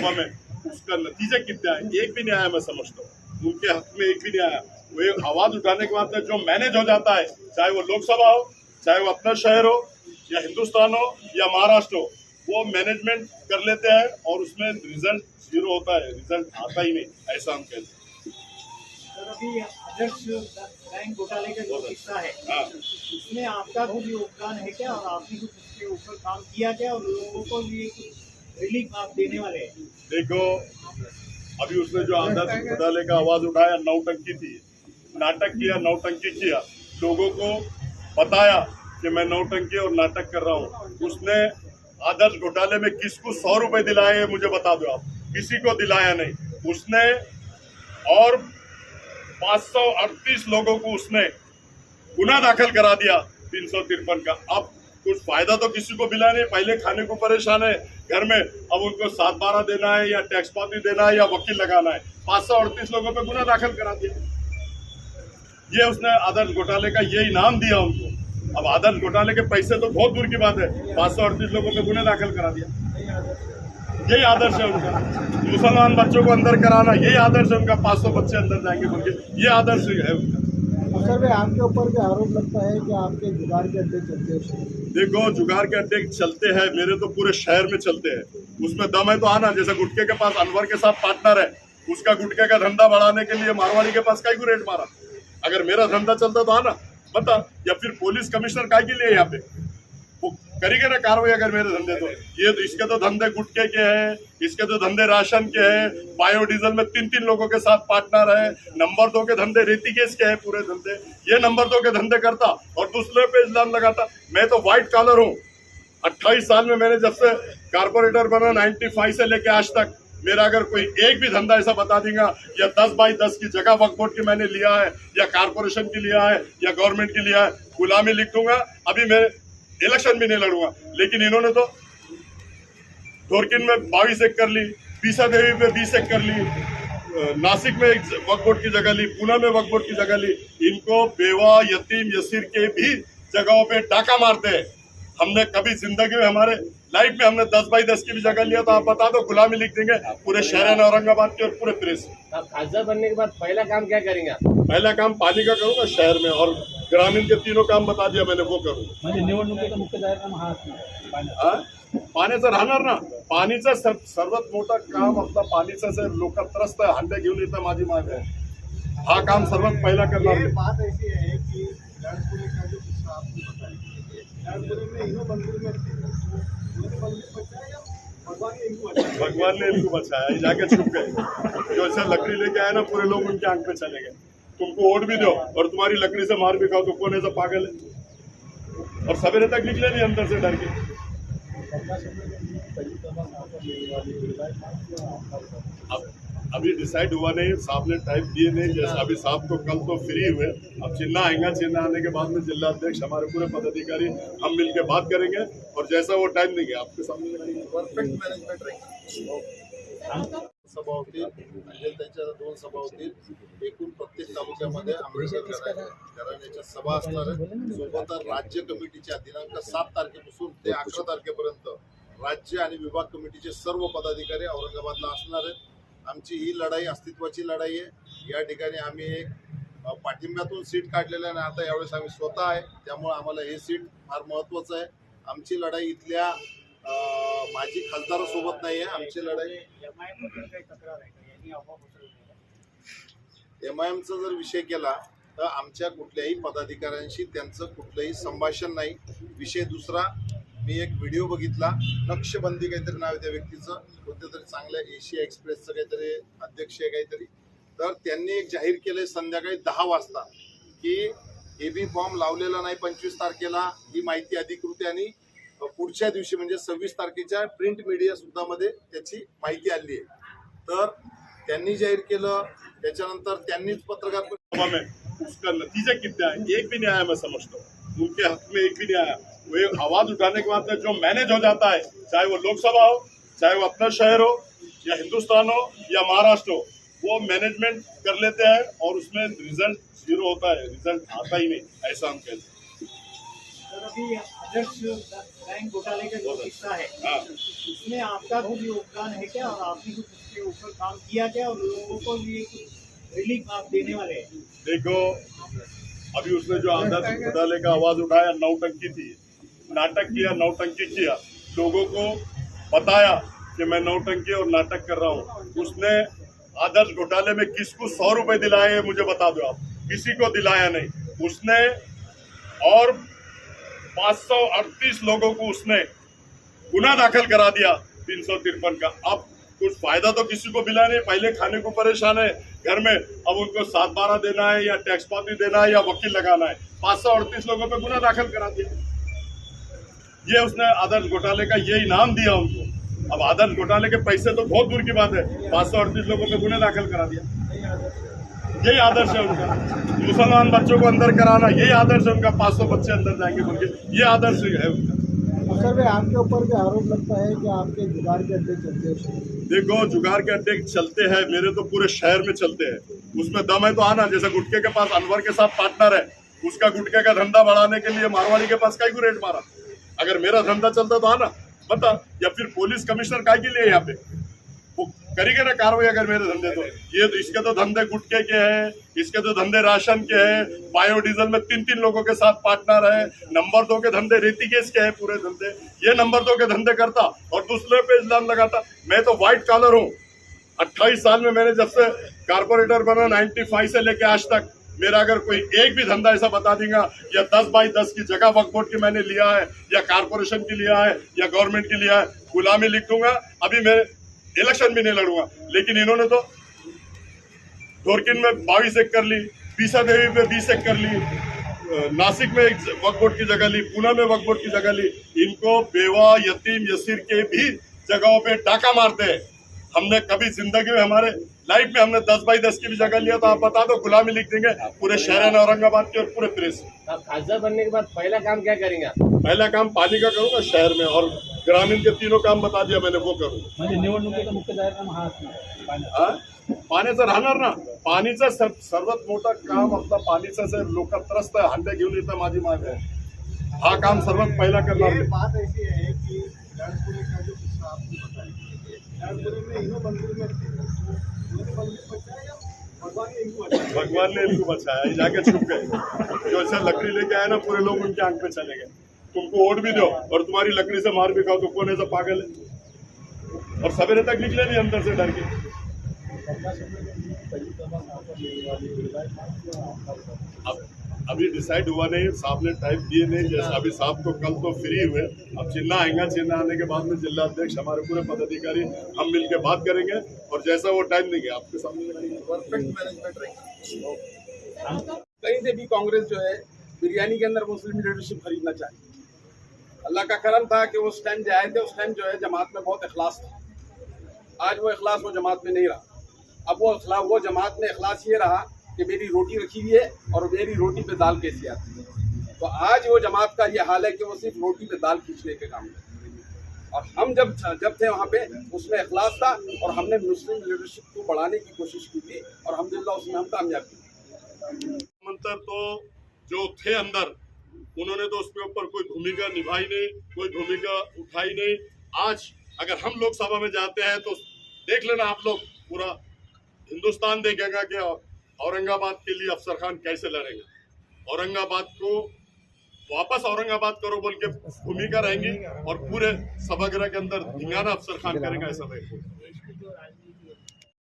लोकसभा में उसका नतीजा कितना है? एक भी नहीं आया मैं समझता हूँ। उनके हक में एक भी नहीं आया। वो आवाज़ उठाने के बाद जो मैनेज हो जाता है चाहे वो लोकसभा हो चाहे वो अपना शहर हो या हिंदुस्तान हो या महाराष्ट्र हो वो मैनेजमेंट कर लेते हैं और उसमें रिज़ल्ट ज़ीरो होता है। रिज़ल्ट आता ही नहीं ऐसा हम कहते हैं। बैंक घोटाले का जो किस्सा है हाँ। उसमें आपका कुछ योगदान है क्या? और आपने कुछ उसके ऊपर काम किया क्या? और लोगों को भी कुछ रिलीफ आप देने वाले देखो, अभी उसने जो आदर्श घोटाले का आवाज़ उठाया नौटंकी थी। नाटक किया नौटंकी किया। लोगों को बताया कि मैं नौटंकी और नाटक कर रहा हूँ। उसने आदर्श घोटाले में किसको सौ रुपए दिलाए हैं, मुझे बता दो आप। किसी को दिलाया नहीं। उसने और पाँच सौ अड़तीस लोगों को उसने गुना दाखिल करा दिया, तीन सौ तिरपन का। अब कुछ फ़ायदा तो किसी को मिला नहीं। पहले खाने को परेशान है। घर में अब उनको सात बारह देना है या टैक्स पाती देना है या वकील लगाना है। पाँच सौ अड़तीस लोगों पर गुना दाखिल करा दिया। ये उसने आदर्श घोटाले का ये इनाम दिया उनको। अब आदर्श घोटाले के पैसे तो बहुत दूर की बात है। पाँच सौ अड़तीस लोगों पे गुना दाखिल करा दिया। यही आदर्श है उनका। मुसलमान बच्चों को अंदर कराना, यही आदर्श है उनका। पाँच सौ बच्चे अंदर जाएँगे बोल के ये आदर्श है उनका। सर, भाई, आपके ऊपर भी आरोप लगता है कि आपके जुगाड़ के अड्डे चलते हैं। देखो, जुगाड़ के अड्डे चलते हैं। मेरे तो पूरे शहर में चलते हैं। उसमें दम है तो आना, जैसे गुटके के पास अनवर के साथ पार्टनर है। उसका गुटके का धंधा बढ़ाने के लिए मारवाड़ी के पास कई को रेट मारा? अगर मेरा धंधा चलता तो आना। बता, या फिर पुलिस कमिश्नर का लिए यहाँ पे? करेंगे ना कार्रवाई अगर मेरे धंधे तो। ये तो इसके तो धंधे गुटके के हैं, इसके तो धंधे राशन के हैं, बायोडीजल में तीन तीन लोगों के साथ पार्टनर है, नंबर दो के धंधे रेती केस के हैं पूरे धंधे। ये नंबर दो के धंधे करता और दूसरे पे इल्ज़ाम लगाता। मैं तो व्हाइट कॉलर हूँ। अट्ठाईस साल में मैंने जब से कारपोरेटर बना 95 से लेके आज तक मेरा अगर कोई एक भी धंधा ऐसा बता देगा, या दस बाई दस की जगह वक्त बोर्ड की मैंने लिया है, या कारपोरेशन की लिया है, या गवर्नमेंट की लिया है, गुलामी लिख दूँगा। अभी मैं इलेक्शन भी नहीं लड़ूँगा। लेकिन इन्होंने तो धोरकिन में बाईस एक कर ली पीसा देवी में बीस एक कर ली नासिक में एक वक्फ बोर्ड की जगह ली पूना में वक्फ बोर्ड की जगह ली। इनको बेवा यतीम यसीर के भी जगहों पे डाका मारते हैं। हमने कभी ज़िंदगी में हमारे लाइफ में हमने दस बाई दस की भी जगह लिया तो आप बता दो गुलामी लिख देंगे पूरे शहर में औरंगाबाद के और पूरे प्रेस आप खासदार बनने के बाद पहला काम क्या करेंगे पहला काम पानी का करूँगा शहर में और ग्रामीण के तीनों काम बता दिया मैंने वो करूँगा म्हणजे निवडणुकीचा मुख्य जाहीरनामा हा असणार पाण्याचं. राहणार ना. पाणीचं सर- सर्वात मोठं काम आपलं पाणीचं जे लोक त्रस्त आहे, हांडे घेऊन येतं माझी माग. आहे हा काम सर्वात पहिला करणार बात ऐसी है कि जो किस्सा बताया में इनो में भगवान ने इनको बचाया. भगवान ने इनको बचाया ये जाके छुप. गए जो ऐसे लकड़ी लेके आए ना पूरे लोग उनके आँख पे चले गए. तुमको वोट भी दो और तुम्हारी लकड़ी से मार भी खाओ तो कौन ऐसा पागल? है और सवेरे तक निकले नहीं अंदर से डर के। अब, अभी डिसाइड हुआ नहीं, साहब ने टाइम दिए नहीं, जैसे अभी साहब तो कल तो फ्री हुए। अब चिन्ह आएगा चिन्ह आने के बाद में जिला अध्यक्ष, हमारे पूरे पदाधिकारी, हम मिलकर बात करेंगे। और जैसा वो टाइम देंगे आपके सामने। परफेक्ट मॅनेजमेंट राहील सभा होतील. अजेंदाच्या दोन सभा होतील. एकूण प्रत्येक तालुक्यामध्ये आंबेडकर घरा- घराण्याच्या सभा असणार आहेत. सोबतच राज्य कमिटीच्या दिनांक सात तारखेपासून ते अकरा तारखेपर्यंत राज्य आणि विभाग कमिटीचे सर्व पदाधिकारी औरंगाबादला असणार आहेत. आमची ही लढाई अस्तित्वाची लढाई आहे. या ठिकाणी आम्ही एक पाठिंब्यातून सीट काढलेलं आहे आणि आता यावेळेस आम्ही स्वतः आहे. त्यामुळे आम्हाला हे सीट फार महत्त्वाचं आहे. आमची लढाई इथल्या माझी माजी खासदारासोबत नाही आहे आमची लढाई. एम आय एमचा जर विषय केला तर आमच्या कुठल्याही पदाधिकाऱ्यांशी त्यांचं कुठलंही संभाषण नाही. विषय दुसरा मी एक व्हिडिओ बघितला नक्षबंदी काहीतरी नाव त्या व्यक्तीचं कोणत्या तरी चांगल्या एशिया एक्सप्रेसचं काहीतरी अध्यक्ष आहे काहीतरी. तर त्यांनी एक जाहीर केलंय संध्याकाळी दहा वाजता की एबी फॉर्म लावलेला नाही पंचवीस तारखेला ही माहिती अधिकृत आणि पुढच्या दिवशी म्हणजे सव्वीस तारखेच्या प्रिंट मीडिया सुद्धा मध्ये त्याची माहिती आली आहे. तर त्यांनी जाहीर केलं त्याच्यानंतर त्यांनीच पत्रकार उसका नतीजा कितना है एक भी नहीं आया मैं समझता हूँ उनके हक में एक भी नहीं आया वो आवाज उठाने के बाद जो मैनेज हो जाता है चाहे वो लोकसभा हो चाहे वो अपना शहर हो या हिंदुस्तान हो या महाराष्ट्र हो वो मैनेजमेंट कर लेते हैं और उसमें रिजल्ट जीरो होता है. रिजल्ट आता ही नहीं ऐसा हम कहते हैं। सर आदर्श बैंक घोटाले का जो किस्सा है हाँ। उसमें आपका योगदान है क्या? और आपने कुछ उसके ऊपर काम किया क्या? और लोगों को रिलीफ आप देने वाले हैं। देखो अभी उसने जो आदर्श घोटाले का आवाज़ उठाया नौटंकी थी। नाटक किया नौटंकी किया। लोगों को बताया कि मैं नौटंकी और नाटक कर रहा हूँ। उसने आदर्श घोटाले में किसको सौ रुपए दिलाए हैं मुझे बता दो आप। किसी को दिलाया नहीं। उसने और 538 लोगों को उसने गुना दाखिल करा दिया तीन सौ तिरपन का। अब कुछ फ़ायदा तो किसी को मिला नहीं। पहले खाने को परेशान है। घर में अब उनको सात बारह देना है या टैक्स पाती देना है या वकील लगाना है। पाँच सौ अड़तीस लोगों पे गुना दाखिल करा दिया। ये उसने आदर्श घोटाले का ये इनाम दिया उनको। अब आदर्श घोटाले के पैसे तो बहुत दूर की बात है। पाँच सौ अड़तीस लोगों पे गुना दाखिल करा दिया। यही आदर्श है उनका। मुसलमान बच्चों को अंदर कराना यही आदर्श है उनका। पाँच सौ बच्चे अंदर जाएँगे बोल के ये आदर्श है उनका। भाई आपके ऊपर भी आरोप लगता है कि आपके जुगाड़ के अड्डे चलते हैं। देखो जुगाड़ के अड्डे चलते हैं मेरे तो पूरे शहर में चलते हैं। उसमें दम है तो आना जैसे गुटके के पास अनवर के साथ पार्टनर है उसका गुटके का धंधा बढ़ाने के लिए मारवाड़ी के पास कई को रेट मारा? अगर मेरा धंधा चलता तो आना बता। या फिर पुलिस कमिश्नर काय के लिए यहाँ पे? वो करेंगे ना कार्रवाई अगर मेरे धंधे तो। ये तो इसके तो धंधे गुटके के हैं, इसके तो धंधे राशन के हैं, बायोडीजल में तीन तीन लोगों के साथ पार्टनर है, नंबर दो के धंधे रेती गैस के हैं पूरे धंधे। ये नंबर दो के धंधे करता और दूसरे पे इल्ज़ाम लगाता। मैं तो व्हाइट कॉलर हूँ। अट्ठाईस साल में मैंने जब से कारपोरेटर बना 95 से लेके आज तक, मेरा अगर कोई एक भी धंधा ऐसा बता देगा या दस बाई दस की जगह वक्फ बोर्ड की मैंने लिया है, या कारपोरेशन की लिया है, या गवर्नमेंट की लिया है, गुलामी लिख दूँगा। अभी मैं इलेक्शन भी नहीं लड़ूँगा। लेकिन इन्होंने तो धोरकिन में बाईस एक कर ली पीसा देवी में बीस एक कर ली नासिक में वक्फ बोर्ड की जगह ली पूना में वक्फ बोर्ड की जगह ली। इनको बेवा यतीम यसीर के भी जगहों पे डाका मारते हैं। हमने कभी ज़िंदगी में हमारे लाइफ में हमने दस बाई दस की भी जगह लिया तो आप बता दो गुलामी लिख देंगे पूरे शहर है औरंगाबाद के और पूरे प्रेस आप खासदार बनने के बाद पहला काम क्या करेंगे पहला काम पानी का करूँगा शहर में और ग्रामीण के तीनों काम बता दिया मैंने वो करूँगा म्हणजे निवडणुकीचा मुख्य जाहीरनामा हा असणार हा? पाण्याचं राहणार ना. पाणीचं सर- सर्वात मोठं काम आपलं पाणीचं जे लोक त्रस्त आहे, हंडे घेऊन येतं माझी माग. आहे हा काम सर्वात पहिला करणार ये मी. बात ऐसी है कि विराटपुरी का जो किस्सा आपने बताया विराटपुरी में इन्हों मंदिर में थे उन्होंने मंदिर बचाया? भगवान ने इनको बचाया. भगवान ने इनको बचाया. ये जाके छुप गए जो ऐसे लकड़ी लेके आए ना पूरे लोग उनके आँख पे चले गए. तुमको वोट भी दो और तुम्हारी लकड़ी से मार भी खाओ तो कौन ऐसा पागल है? और सवेरे तक निकले नहीं अंदर से डर के। अब, अभी डिसाइड हुआ नहीं, साहब ने टाइम दिए नहीं, जैसे अभी साहब तो कल तो फ्री हुए। अब चिन्ह आएगा, चिन्ह आने के बाद में जिला अध्यक्ष, हमारे पूरे पदाधिकारी, हम मिल के बात करेंगे। और जैसा वो टाइम देंगे आपके सामने कहीं से भी कांग्रेस जो है, बिरयानी के अंदर मुस्लिम लीडरशिप खरीदना चाहिए अल्लाह का करम था कि उस टाइम जो आए थे, उस टाइम जो है जमात में बहुत अखलास था। आज वो अखलास वो जमात में नहीं रहा। अब वो इखला, वो जमात में अखलास ये रहा कि मेरी रोटी रखी हुई है और मेरी रोटी पे दाल कैसी आती है। तो आज वो जमात का ये हाल है कि वो सिर्फ़ रोटी पे दाल खींचने के काम हैं। और हम जब जब थे वहाँ पे, उसमें अखलास था और हमने मुस्लिम लीडरशिप को बढ़ाने की कोशिश की थी और अलहमदिल्ला उसमें हम कामयाब मंत्र तो जो थे अंदर उन्होंने तो उसके ऊपर कोई भूमिका निभाई नहीं, कोई भूमिका उठाई नहीं। आज अगर हम लोकसभा में जाते हैं तो देख लेना आप लोग पूरा हिंदुस्तान देखेगा कि औरंगाबाद के लिए अफसर खान कैसे लड़ेंगे। औरंगाबाद को वापस औरंगाबाद करो बोल के भूमिका रहेंगी और पूरे सभागृह के अंदर धिंगाना अफसर खान करेगा ऐसा नहीं।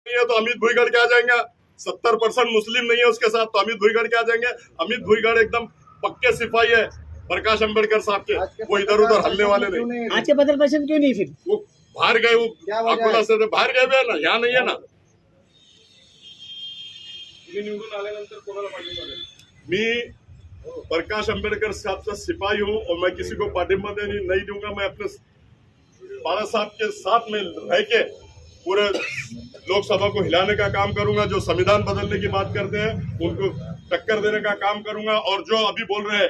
तो अमित भुईगढ़ क्या जाएँगे। सत्तर परसेंट मुस्लिम नहीं है उसके साथ तो अमित भुईगढ़ क्या जाएँगे। अमित भुईगढ़ एकदम पक्के सिपाही है प्रकाश अंबेडकर साहब के। वो इधर उधर हलने वाले नहीं आज के बदल पसंद क्यों नहीं फिर? वो बाहर गए वो अकोला है? से तो बाहर गए ना यहाँ नहीं है ना। तुम्ही निवडून आल्यानंतर कोणाला पाठिंबा मी प्रकाश अंबेडकर साहब का सिपाही हूँ और मैं किसी को पाठिंबा देने नहीं दूँगा मैं अपने बाला साहब के साथ में रह के पूरे लोकसभा को हिलाने का काम करूँगा जो संविधान बदलने की बात करते हैं उनको टक्कर देने का काम करूँगा और जो अभी बोल रहे हैं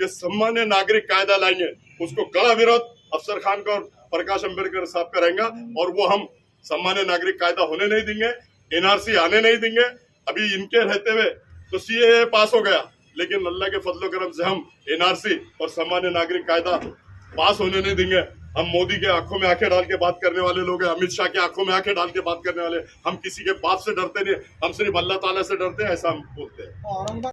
कि सामान्य नागरिक कायदा लाएँगे, उसको कड़ा विरोध अफसर खान का और प्रकाश अंबेडकर साहब का रहेगा और वो हम सामान्य नागरिक कायदा होने नहीं देंगे, एनआरसी आने नहीं देंगे। अभी इनके रहते हुए तो सीए पास हो गया, लेकिन अल्लाह के फजलो करम से हम एनआरसी और सामान्य नागरिक कायदा पास होने नहीं देंगे। हम मोदी के आँखों में आँखें डाल के बात करने वाले लोग हैं, अमित शाह के आँखों में आँखें डाल के बात करने वाले, हम किसी के बाप से डरते नहीं, हम सिर्फ़ अल्लाह ताला से डरते हैं, ऐसा हम बोलते हैं।